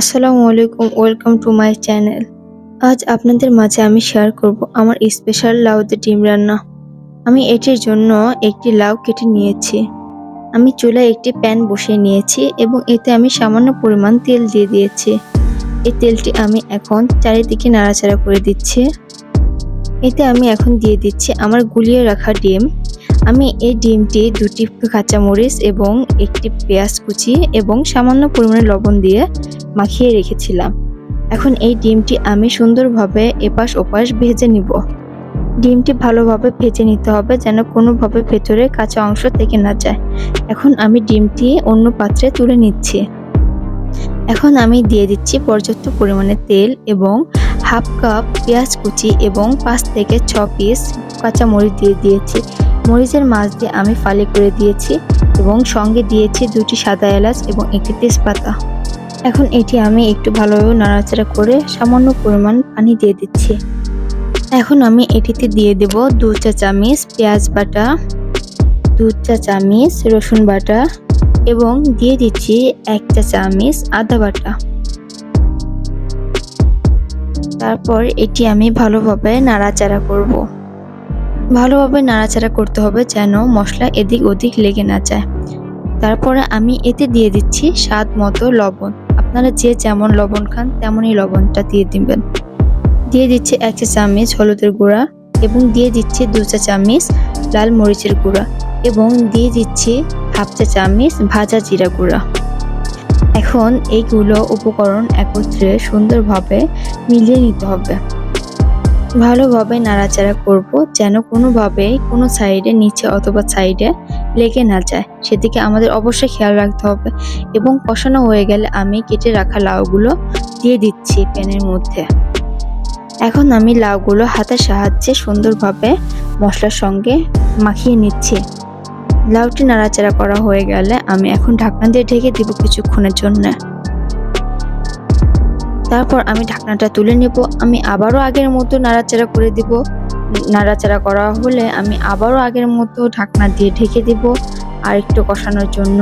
আসসালামু আলাইকুম, welcome to my channel. আজ আপনাদের মাঝে আমি শেয়ার করব আমার স্পেশাল লাউতে ডিম রান্না। আমি এটির জন্য একটি লাউ কেটে নিয়েছি। আমি চুলায় একটি প্যান বসিয়ে নিয়েছি এবং এতে আমি সামান্য পরিমাণ তেল দিয়ে দিয়েছি। এই তেলটি আমি এখন চারিদিকে নাড়াচাড়া করে দিচ্ছি। এতে আমি এখন দিয়ে দিচ্ছি আমার গুলিয়ে রাখা ডিম। আমি এই ডিমটি দুটি কাঁচামরিচ এবং একটি পেঁয়াজ কুচি এবং সামান্য পরিমাণে লবণ দিয়ে মাখিয়ে রেখেছিলাম। এখন এই ডিমটি আমি সুন্দরভাবে এপাশ ওপাশ ভেজে নিব। ডিমটি ভালোভাবে ভেজে নিতে হবে যেন কোনোভাবে ভেতরে কাঁচা অংশ থেকে না যায়। এখন আমি ডিমটি অন্য পাত্রে তুলে নিচ্ছি। এখন আমি দিয়ে দিচ্ছি পর্যাপ্ত পরিমাণে তেল এবং হাফ কাপ পেঁয়াজ কুচি এবং পাঁচ থেকে ছ পিস কাঁচা মরিচ দিয়ে দিয়েছি। মরিচের মাছ দিয়ে আমি ফালি করে দিয়েছি এবং সঙ্গে দিয়েছি দুটি সাদা এলাচ এবং একটি তেজপাতা। এখন এটি আমি একটু ভালোভাবে নাড়াচাড়া করে সামান্য পরিমাণ পানি দিয়ে দিচ্ছি। এখন আমি এটিতে দিয়ে দেব দু চা চামচ পেঁয়াজ বাটা, দু চা চামচ রসুন বাটা এবং দিয়ে দিচ্ছি এক চা চামচ আদা বাটা। তারপর এটি আমি ভালোভাবে নাড়াচাড়া করব। ভালোভাবে নাড়াচাড়া করতে হবে যেন মশলা এদিক ওদিক লেগে না যায়। তারপরে আমি এতে দিয়ে দিচ্ছি স্বাদ মতো লবণ। আপনারা যে যেমন লবণ খান, তেমনই লবণটা দিয়ে দিবেন। দিয়ে দিচ্ছি এক চা চামচ হলুদের গুঁড়া এবং দিয়ে দিচ্ছি দু চা চামচ লাল মরিচের গুঁড়া এবং দিয়ে দিচ্ছি হাফ চা চামচ ভাজা জিরা গুঁড়া। এখন এইগুলো উপকরণ একত্রে সুন্দরভাবে মিলিয়ে নিতে হবে। ভালোভাবে নাড়াচাড়া করব যেন কোনোভাবেই কোনো সাইডে নিচে অথবা সাইডে লেগে না যায়। সেদিকে আমাদের অবশ্যই খেয়াল রাখতে হবে এবং কষানো হয়ে গেলে আমি কেটে রাখা লাউগুলো দিয়ে দিচ্ছি প্যানের মধ্যে। এখন আমি লাউগুলো হাতের সাহায্যে সুন্দরভাবে মশলার সঙ্গে মাখিয়ে নিচ্ছি। লাউটি নাড়াচাড়া করা হয়ে গেলে আমি এখন ঢাকনা দিয়ে ঢেকে দিব কিছুক্ষণের জন্য। তারপর আমি ঢাকনাটা তুলে নেব। আমি আবারও আগের মতো নাড়াচাড়া করে দিব। নাড়াচাড়া করা হলে আমি আবারও আগের মতো ঢাকনা দিয়ে ঢেকে দিব আর একটু কষানোর জন্য।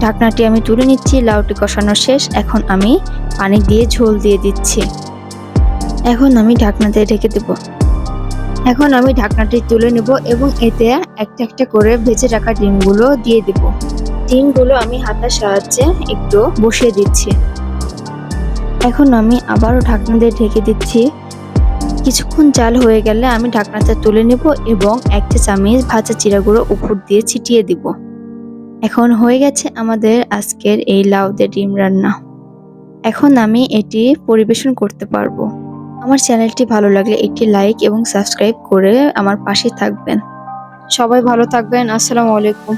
ঢাকনাটি আমি তুলে নিচ্ছি, লাউটি কষানো শেষ। এখন আমি পানি দিয়ে ঝোল দিয়ে দিচ্ছি। এখন আমি ঢাকনা দিয়ে ঢেকে দেব। এখন আমি ঢাকনাটি তুলে নেব এবং এতে একটা একটা করে ভেজে রাখা ডিমগুলো দিয়ে দেব। ডিমগুলো আমি হাতার সাহায্যে একটু বসিয়ে দিচ্ছি। এখন আমি আবারও ঢাকনা দিয়ে ঢেকে দিচ্ছি। কিছুক্ষণ জাল হয়ে গেলে আমি ঢাকনাটা তুলে নেব এবং একটা চামচ ভাজা চিরা গুঁড়ো উপর দিয়ে ছিটিয়ে দিব। এখন হয়ে গেছে আমাদের আজকের এই লাউদের ডিম রান্না। এখন আমি এটি পরিবেশন করতে পারব। আমার চ্যানেলটি ভালো লাগলে একটি লাইক এবং সাবস্ক্রাইব করে আমার পাশে থাকবেন। সবাই ভালো থাকবেন। আসসালামু আলাইকুম।